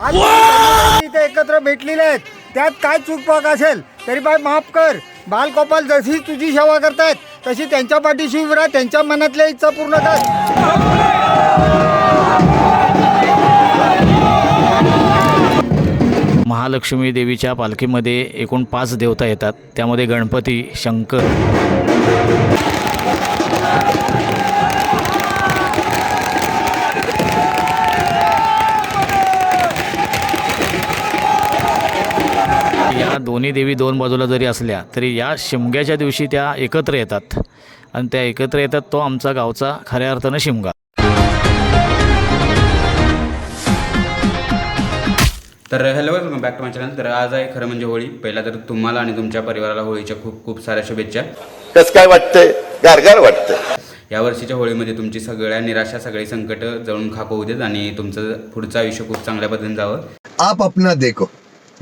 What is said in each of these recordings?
आज तुम्ही इथे एकत्र भेटलेले आहेत. त्यात काय चूकपाक असेल तरी बाय माफ कर. बालगोपाल जशी तुझी सेवा करतायत तशी त्यांच्या पाठीशी उभं राहा. त्यांच्या मनातल्या इच्छा पूर्ण कर. महालक्ष्मी देवीच्या पालखीमध्ये एकूण पाच देवता येतात. त्यामध्ये गणपती शंकर. दोन्ही देवी दोन बाजूला जरी असल्या तरी या शिमग्याच्या दिवशी त्या एकत्र येतात. आणि त्या एकत्र येतात तो आमचा गावचा खऱ्या अर्थानं शिमगा. तर hello welcome back to my channel तर आज आहे खरं म्हणजे होळी. पहिला तर तुम्हाला आणि तुमच्या परिवाराला होळीच्या खूप खूप साऱ्या शुभेच्छा. कस काय वाटतंय? गारगार वाटतंय. या वर्षीच्या होळीमध्ये तुमची सगळ्या निराशा सगळी संकट जळून खाक होऊ देत आणि तुमचं पुढचं आयुष्य खूप चांगल्या पद्धतीने जावं. आप अपना देखो?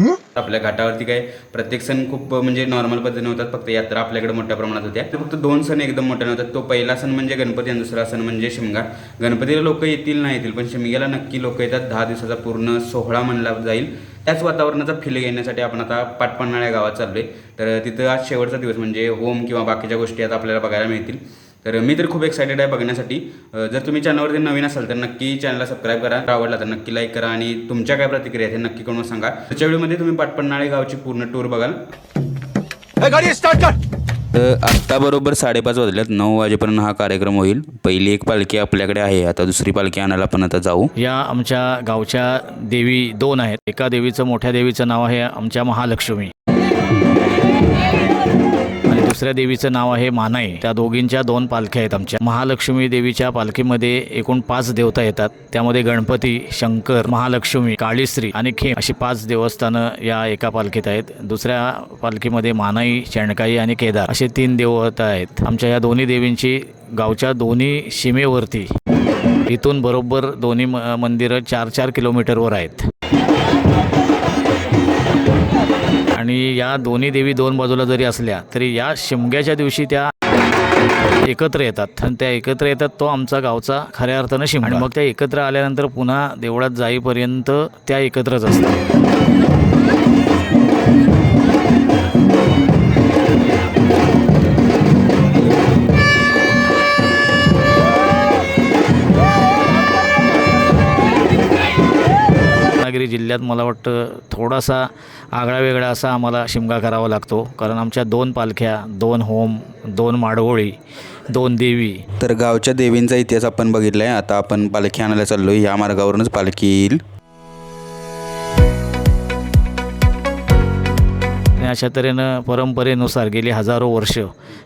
आपल्या घाटावरती काय प्रत्येक सण खूप म्हणजे नॉर्मल पद्धतीने होतात. फक्त यात्रा आपल्याकडे मोठ्या प्रमाणात होत्या तर फक्त दोन सण एकदम मोठ्याने होतात तो पहिला सण म्हणजे गणपती आणि दुसरा सण म्हणजे शिमगा. गणपतीला लोक येतील नाही येतील पण शिमग्याला नक्की लोक येतात. दहा दिवसाचा पूर्ण सोहळा म्हणला जाईल. त्याच वातावरणाचा फील घेण्यासाठी आपण आता पाटपन्हाळ्या गावात चाललोय. तर तिथं आज शेवटचा दिवस म्हणजे होम किंवा बाकीच्या गोष्टी आता आपल्याला बघायला मिळतील. तर मी तर खूप एक्सायटेड आहे बघण्यासाठी. जर तुम्ही चॅनलवरती नवीन असाल तर नक्की चॅनलला सबस्क्राईब करा. आवडला तर नक्की लाईक करा आणि तुमच्या काय प्रतिक्रिया आहेत हे नक्की करून सांगा. त्याच्या वेळीमध्ये तुम्ही पाटपन्हाळे गावची पूर्ण टूर बघाल. गाडी स्टार्ट कर! तर आत्ता बरोबर साडेपाच वाजल्यात. नऊ वाजेपर्यंत हा कार्यक्रम होईल. पहिली एक पालखी आपल्याकडे आहे. आता दुसरी पालखी आणायला आपण आता जाऊ. या आमच्या गावच्या देवी दोन आहेत. एका देवीचं मोठ्या देवीचं नाव आहे आमच्या महालक्ष्मी. दुसऱ्या देवीचं नाव आहे मानाई त्या दोघींच्या दोन पालख्या आहेत आमच्या. महालक्ष्मी देवीच्या पालखीमध्ये एकूण पाच देवता येतात. त्यामध्ये गणपती शंकर महालक्ष्मी काळीश्री आणि खेम अशी पाच देवस्थानं या एका पालखीत आहेत. दुसऱ्या पालखीमध्ये मानाई शेणकाई आणि केदार असे तीन देवता आहेत. आमच्या या दोन्ही देवींची गावच्या दोन्ही सीमेवरती इथून बरोबर दोन्ही म मंदिरं चार चार किलोमीटरवर आहेत. आणि या दोन्ही देवी दोन बाजूला जरी असल्या तरी या शिमग्याच्या दिवशी त्या एकत्र येतात. आणि त्या एकत्र येतात तो आमचा गावचा खऱ्या अर्थानं शिम आणि मग त्या एकत्र आल्यानंतर पुन्हा देवळात जाईपर्यंत त्या एकत्रच असतात. रत्नागिरी जिल्ह्यात मला वाटतं थोडासा आगळावेगळा असा आम्हाला शिमगा करावा लागतो. कारण आमच्या दोन पालख्या दोन होम दोन माडवोळी दोन देवी. तर गावच्या देवींचा इतिहास आपण बघितला आहे आता आपण पालखी आणायला चाललो या मार्गावरूनच पालखी येईल. आणि अशा तऱ्हेनं परंपरेनुसार गेली हजारो वर्ष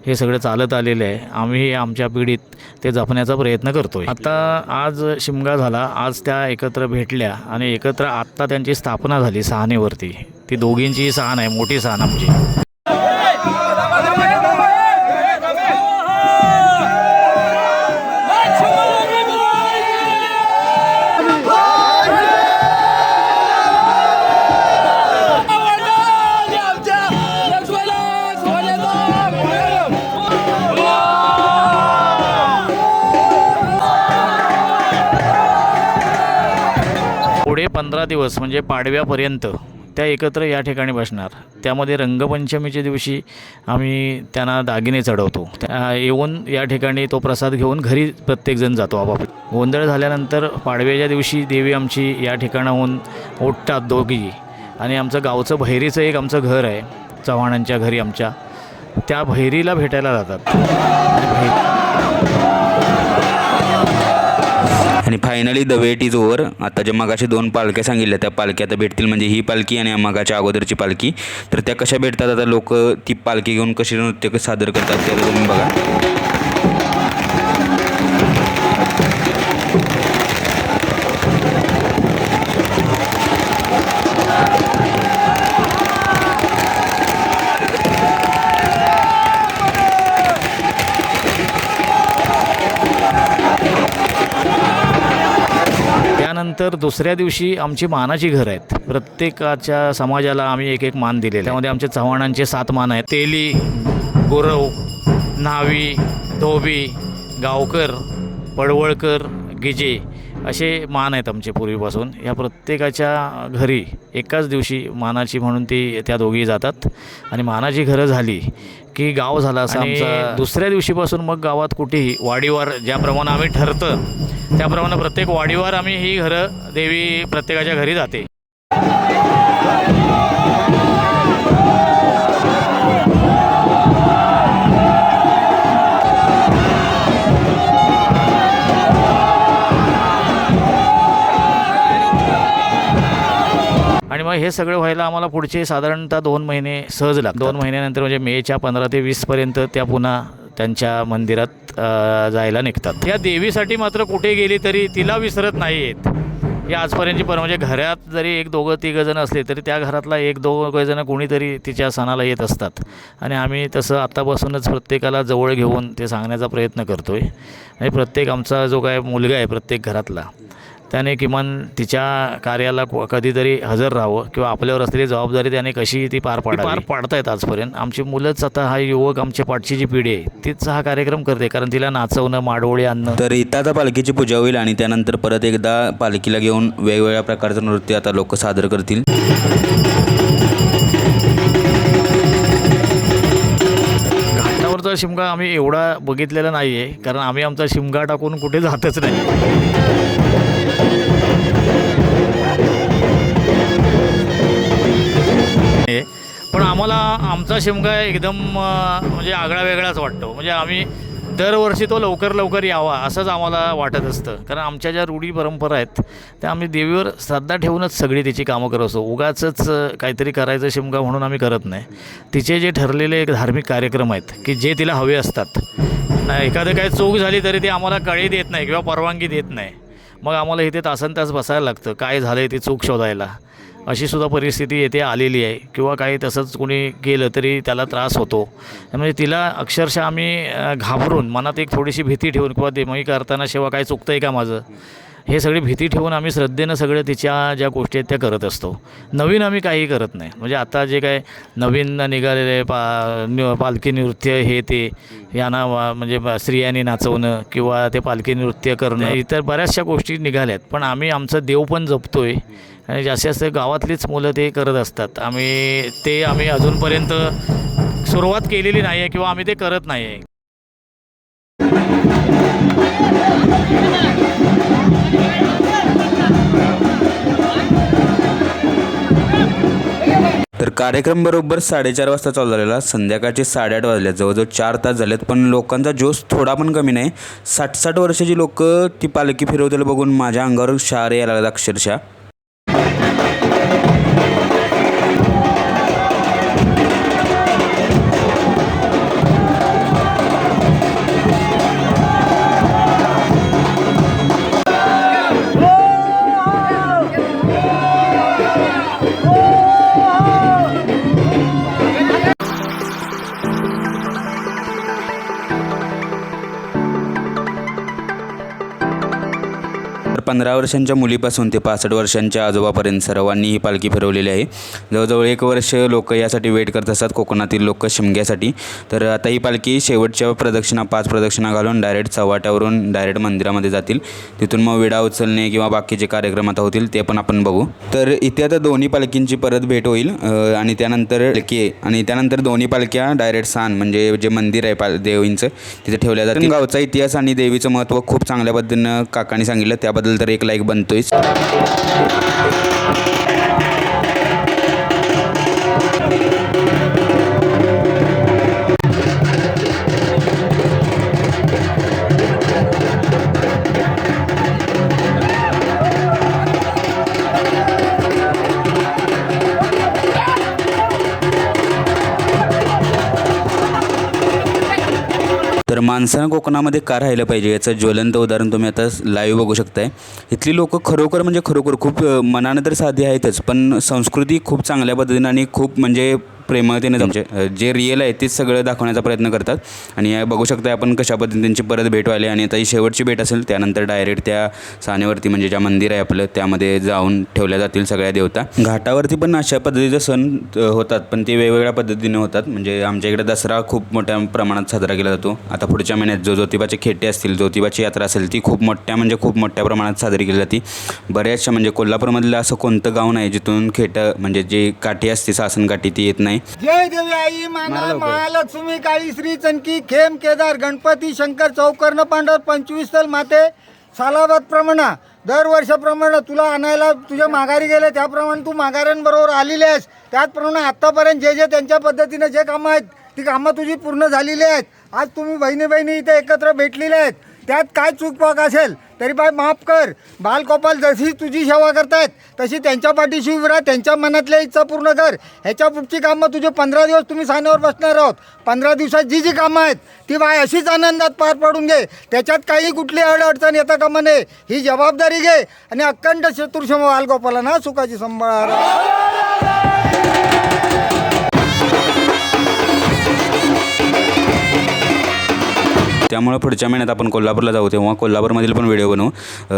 हे सगळं चालत आलेलं आहे. आम्ही आमच्या पिढीत ते जपण्याचा प्रयत्न करतो आता आज शिमगा झाला. आज त्या एकत्र भेटल्या आणि एकत्र आत्ता त्यांची स्थापना झाली सहानेवरती. ती दोघींची सहान आहे. मोठी सहान आमची. पंधरा दिवस म्हणजे पाडव्यापर्यंत त्या एकत्र या ठिकाणी बसणार. त्यामध्ये रंगपंचमीच्या दिवशी आम्ही त्यांना दागिने चढवतो. त्या येऊन या ठिकाणी तो प्रसाद घेऊन घरी प्रत्येकजण जातो आपापला. गोंधळ झाल्यानंतर पाडव्याच्या दिवशी देवी आमची या ठिकाणाहून उठतात दोघी. आणि आमचं गावचं भैरीचं एक आमचं घर आहे चव्हाणांच्या घरी आमच्या. त्या भैरीला भेटायला जातात. भैरी आणि finally the wait is over आता ज्या मगाशी दोन पालख्या सांगितल्या त्या पालख्या आता भेटतील म्हणजे ही पालखी आणि मगाच्या अगोदरची पालखी. तर त्या कशा भेटतात? आता लोक ती पालखी घेऊन कशी नृत्य सादर करतात ते तुम्ही बघा. त्यानंतर दुसऱ्या दिवशी आमची मानाची घर आहेत. प्रत्येकाच्या समाजाला आम्ही एक एक मान दिलेले त्यामध्ये आमच्या चव्हाणांचे सात मान आहेत. तेली गुरव न्हावी धोबी गावकर पडवळकर गिजे. असे मान आहेत आमचे पूर्वीपासून. या प्रत्येकाच्या घरी एकाच दिवशी मानाची म्हणून ती त्या दोघी जातात. आणि मानाची घरं झाली की गाव झाला असं आमचा दुसऱ्या दिवशीपासून मग गावात कुठेही वाडीवर ज्याप्रमाणे आम्ही ठरतं त्याप्रमाणे प्रत्येक वाडीवर आम्ही ही घरं देवी प्रत्येकाच्या घरी जाते. आणि मग हे सगळं व्हायला आम्हाला पुढचे साधारणतः दोन महिने सहज लागतात. दोन महिन्यानंतर म्हणजे मेच्या पंधरा ते वीसपर्यंत त्या पुन्हा त्यांच्या मंदिरात जायला निघतात. या देवीसाठी मात्र कुठे गेली तरी तिला विसरत नाही आहेत ही आजपर्यंतची पर म्हणजे घरात जरी एक दोघं तिघं जण असले तरी त्या घरातला एक दोघं जण कोणीतरी तिच्या सणाला येत असतात. आणि आम्ही तसं आत्तापासूनच प्रत्येकाला जवळ घेऊन ते सांगण्याचा प्रयत्न करतो आहे आणि प्रत्येक आमचा जो काय मुलगा आहे प्रत्येक घरातला त्याने किमान तिच्या कार्याला को- कधीतरी हजर राहावं किंवा आपल्यावर असलेली जबाबदारी त्याने कशी ती पार पाड पार पाडतायत आजपर्यंत. आमची मुलंच आता हा युवक आमच्या पाठची जी पिढी आहे तीच हा कार्यक्रम करते. कारण तिला नाचवणं माडोळी आणणं. तर इथं आता पालखीची पूजा होईल आणि त्यानंतर परत एकदा पालखीला घेऊन वेगवेगळ्या प्रकारचं नृत्य आता लोक सादर करतील. घाटावरचा शिमगा आम्ही एवढा बघितलेला नाही आहे कारण आम्ही आमचा शिमगा टाकून कुठे जातच नाही. आहे. पण आम्हाला आमचा शिमगा एकदम म्हणजे आगळा वेगळाच वाटतो. म्हणजे आम्ही दरवर्षी तो लवकर लवकर यावा असंच आम्हाला वाटत असतं. कारण आमच्या ज्या रूढी परंपरा आहेत त्या आम्ही देवीवर श्रद्धा ठेवूनच सगळी तिची कामं करत असतो. उगाचच काहीतरी करायचं शिमगा म्हणून आम्ही करत नाही. तिचे जे ठरलेले धार्मिक कार्यक्रम आहेत की जे तिला हवे असतात. नाही, एखादं काही चूक झाली तरी ते आम्हाला कळी देत नाही किंवा परवानगी देत नाही. मग आम्हाला इथे तासन तास बसायला लागतं. काय झालं आहे ती चूक शोधायला? अशीसुद्धा परिस्थिती येथे आलेली आहे. किंवा काही तसंच कोणी केलं तरी त्याला त्रास होतो. म्हणजे तिला अक्षरशः आम्ही घाबरून मनात एक थोडीशी भीती ठेवून किंवा देमही करताना शेवा काय चुकतं आहे का माझं? हे सगळी भीती ठेवून आम्ही श्रद्धेनं सगळं तिच्या ज्या गोष्टी आहेत त्या करत असतो. नवीन आम्ही काही करत नाही. म्हणजे आता जे काय नवीन निघालेले पा न्यू पालखी नृत्य हे ते यांना वा- म्हणजे स्त्रियांनी नाचवणं किंवा ते पालखी नृत्य करणं इतर बऱ्याचशा गोष्टी निघाल्यात. पण आम्ही आमचं देव पण जपतो आहे आणि जास्तीत जास्त गावातलीच मुलं ते करत असतात. आम्ही ते आम्ही अजूनपर्यंत सुरुवात केलेली नाही आहे किंवा आम्ही ते करत नाही आहे तर कार्यक्रम बरोबर साडेचार वाजता चालू झालेला. संध्याकाळचे साडेआठ वाजल्यात जवळजवळ चार तास झालेत. पण लोकांचा जोश थोडा पण कमी नाही. साठ साठ वर्षाची लोकं ती पालखी फिरवतेला बघून माझ्या अंगावर शार यायला लागला अक्षरशः. पंधरा वर्षांच्या मुलीपासून ते पासष्ट वर्षांच्या आजोबापर्यंत सर्वांनी ही पालखी फिरवलेली आहे. जवळजवळ एक वर्ष लोक यासाठी वेट करत असतात कोकणातील लोक शिमग्यासाठी. तर आता ही पालखी शेवटच्या प्रदक्षिणा पाच प्रदक्षिणा घालून डायरेक्ट चव्हाट्यावरून डायरेक्ट मंदिरामध्ये जातील. तिथून मग विडा उचलणे किंवा बाकीचे कार्यक्रम आता होतील ते पण आपण बघू. तर इथे आता दोन्ही पालखींची परत भेट होईल आणि त्यानंतर के आणि त्यानंतर दोन्ही पालख्या डायरेक्ट सान म्हणजे जे मंदिर आहे पाल देवींचं तिथे ठेवल्या जातील. गावचा इतिहास आणि देवीचं महत्त्व खूप चांगल्या पद्धतीनं काकांनी सांगितलं त्याबद्दल तर एक लाईक बनतोयच. माणसानं कोकणामध्ये का राहिलं पाहिजे? याचं ज्वलंत उदाहरण तुम्ही आता लाईव्ह बघू शकताय. इथली लोकं खरोखर म्हणजे खरोखर खूप मनानं तर साधी आहेतच पण संस्कृती खूप चांगल्या पद्धतीनं आणि खूप म्हणजे प्रेमळतेने जमचे जे रिअल आहे तेच सगळं दाखवण्याचा प्रयत्न करतात. आणि बघू शकता आपण कशा पद्धतीने त्यांची परत भेट व्हायली. आणि आता ही शेवटची भेट असेल त्यानंतर डायरेक्ट त्या सानेवरती म्हणजे ज्या मंदिर आहे आपलं त्यामध्ये जाऊन ठेवल्या जातील सगळ्या देवता. घाटावरती पण अशा पद्धतीचे सण होतात. पण ते वेगवेगळ्या पद्धतीने होतात. म्हणजे आमच्या इकडे दसरा खूप मोठ्या प्रमाणात साजरा केला जातो. आता पुढच्या महिन्यात जो ज्योतिबाचे खेटे असतील ज्योतिबाची यात्रा असेल ती खूप मोठ्या म्हणजे खूप मोठ्या प्रमाणात साजरी केली जाते. बऱ्याचशा म्हणजे कोल्हापूरमधलं असं कोणतं गाव नाही जिथून खेटं म्हणजे जे काठी असते सासन काठी ती येत नाही. जय देवी आई माना महालक्ष्मी काळी श्री चनकी खेम केदार गणपती शंकर चौकर्ण पांडव पंचवीस तल माते सालाबाद प्रमाणा. दरवर्षाप्रमाणे तुला आणायला तुझ्या माघारी गेले त्याप्रमाणे तू माघाऱ्यांबरोबर आलेली आहेस. त्याचप्रमाणे आत्तापर्यंत जे जे त्यांच्या पद्धतीने जे कामं आहेत ती कामं तुझी पूर्ण झालेली आहेत. आज तुम्ही बहिणी बहिणी इथे एकत्र भेटलेले आहेत. त्यात काय चूकपाक असेल? तरी बाय माफ कर. बालगोपाल जशी तुझी सेवा करतायत तशी त्यांच्या पाठीशी उभी राहा त्यांच्या मनातल्या इच्छा पूर्ण कर. ह्याच्या पुढची कामं तुझे पंधरा दिवस तुम्ही सानेवर बसणार आहोत. पंधरा दिवसात जी जी कामं आहेत ती बाय अशीच आनंदात पार पाडून घे. त्याच्यात काही कुठली अडचण येता कामा नये. ही जबाबदारी घे. आणि अखंड चतुर्षम बालगोपालांना सुखाची सांभाळ. त्यामुळं पुढच्या महिन्यात आपण कोल्हापूरला जाऊ तेव्हा कोल्हापूरमधील पण व्हिडिओ बनवू.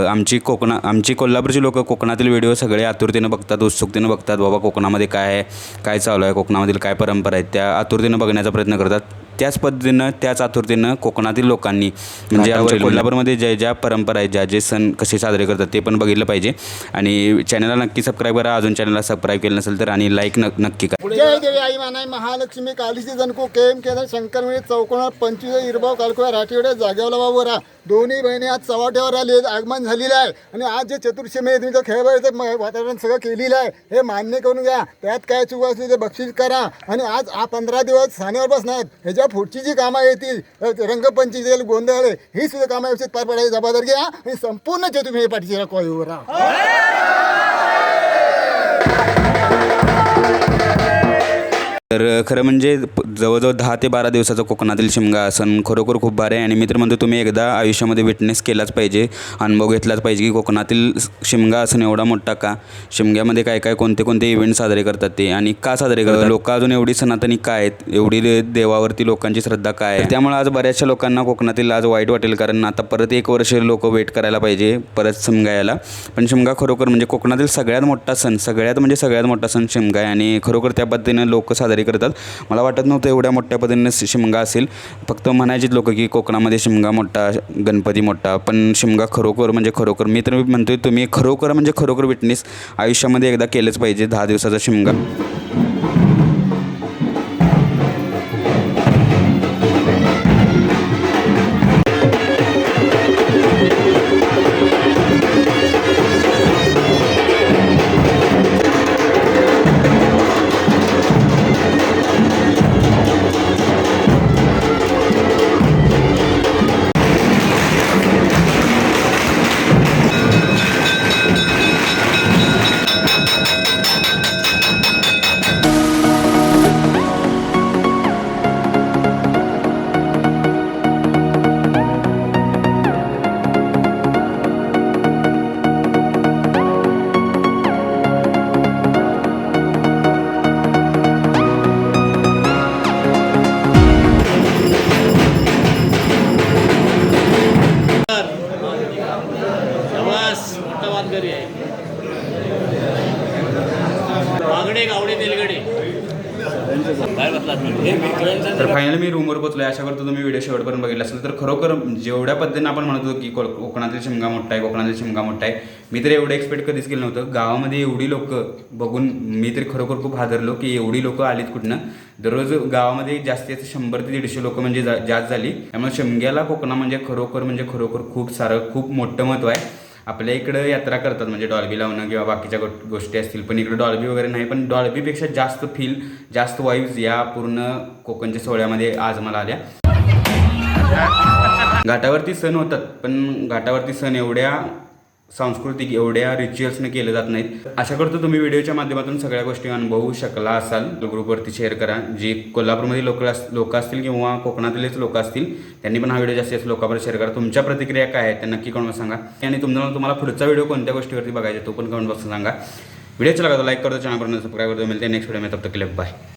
आमची कोकणा आमची कोल्हापूरची लोक कोकणातील व्हिडिओ सगळे आतुरतेनं बघतात उत्सुकतेनं बघतात बाबा कोकणामध्ये काय आहे काय चालू आहे कोकणामधील काय परंपरा आहेत त्या आतुरतेनं बघण्याचा प्रयत्न करतात. त्याच पद्धतीनं त्याच आतुरतेनं कोकणातील लोकांनी म्हणजे आमच्या कोल्हापूरमध्ये ज्या ज्या परंपरा आहेत ज्या जे सण कसे साजरे करतात ते पण बघितलं पाहिजे. आणि चॅनलला नक्की सबस्क्राईब करा. अजून चॅनलला सबस्क्राईब केलं नसेल तर आणि लाईक न नक्की करा. जय देवी आई मानाय महालक्ष्मी कालीसी जणको केम केदार शंकर मिळे चौकोनात पंचवीस इरबाव कालकुळा राठीवडे जागेवला बाबूरा दोन्ही बहिणी आज चव्हाट्यावर आली आहेत, आगमन झालेलं आहे. आणि आज जे चतुर्षमी तुम्ही खेळबाळीचं म- वातावरण सगळं केलेलं आहे हे मान्य करून घ्या. त्यात काय चूक असली ते बक्षीस करा. आणि आज हा पंधरा दिवस सानेवर बसणार ह्याच्या पुढची जी कामं येतील अ, गोंधळ ही सुद्धा कामं व्यवस्थित पार पाडायची जबाबदारी घ्या. आणि संपूर्ण चतुर्मी तुम्ही हे पाठीशी उभं राहा. तर खरं म्हणजे जवळजवळ दहा ते बारा दिवसाचा कोकणातील शिमगा सण खरोखर खूप भारी आहे आणि मी तर म्हणतो तुम्ही एकदा आयुष्यामध्ये विटनेस केलाच पाहिजे अनुभव घेतलाच पाहिजे की कोकणातील शिमगा सण एवढा मोठा का? शिमग्यामध्ये काय काय कोणते कोणते इव्हेंट साजरे करतात ते आणि का साजरे करतात? लोक अजून एवढी सनातनी काय आहेत? एवढी देवावरती लोकांची श्रद्धा काय आहे? त्यामुळे आज बऱ्याचशा लोकांना कोकणातील आज वाईट वाटेल कारण आता परत एक वर्ष लोक वेट करायला पाहिजे परत शिमगा यायला. पण शिमगा खरोखर म्हणजे कोकणातील सगळ्यात मोठा सण सगळ्यात म्हणजे सगळ्यात मोठा सण शिमगा आहे आणि खरोखर त्या पद्धतीने लोक साजरे करतात. मला वाटत नव्हतं एवढ्या मोठ्या पद्धतीने शिमगा असेल. फक्त म्हणायचीच लोक की कोकणामध्ये शिमगा मोठा गणपती मोठा पण शिमगा खरोखर म्हणजे खरोखर मी तर म्हणतोय तुम्ही खरोखर म्हणजे खरोखर विटनेस आयुष्यामध्ये एकदा केलंच पाहिजे दहा दिवसाचा शिमगा. शेवटपर्यंत बघितलं असेल तर खरोखर जेवढ्या पद्धतीने आपण म्हणत होतो की को कोकणातील शिमगा मोठा आहे कोकणातील शिमगा मोठा आहे मी तर एवढं एक्सपेक्ट कधीच केलं नव्हतं. गावामध्ये एवढी लोक बघून मी तरी खरोखर खूप हादरलो की एवढी लोक आलीत कुठनं. दररोज गावामध्ये जास्तीत जास्त शंभर ते दीडशे लोक म्हणजे जा- जास्त झाली. त्यामुळे शिमग्याला कोकणा म्हणजे खरोखर म्हणजे खरोखर खूप सारं खूप मोठं महत्त्व आहे. आपल्या इकडं यात्रा करतात म्हणजे डॉल्बी लावणं किंवा बाकीच्या गो गोष्टी असतील. पण इकडे डॉल्बी वगैरे नाही पण डॉल्बीपेक्षा जास्त फील जास्त वाईब्स या पूर्ण कोकणच्या सोहळ्यामध्ये आज मला आल्या. घाटावरती सण होतात पण घाटावरती सण एवढ्या सांस्कृतिक एवढ्या रिच्युअल्सने केले जात नाहीत. अशा करतो तुम्ही व्हिडिओच्या माध्यमातून सगळ्या गोष्टी अनुभवू शकला असाल. ग्रुपवरती शेअर करा. जे कोल्हापूरमध्ये लोक अस लोक असतील किंवा कोकणातीलच लोक असतील त्यांनी पण हा व्हिडिओ जास्तीत जास्त लोकांपर्यंत शेअर करा. तुमच्या प्रतिक्रिया काय आहेत त्या नक्की कमेंट सांगा. आणि तुम्हाला तुम्हाला पुढचा व्हिडिओ कोणत्या गोष्टीवरती बघायचा तो पण कमेंट बॉक्स सांगा. व्हिडिओ चला लाईक करतो चॅनल सबस्क्राईब करतो. मिळते नेक्स्ट व्हिडिओ मी तब तक के बाय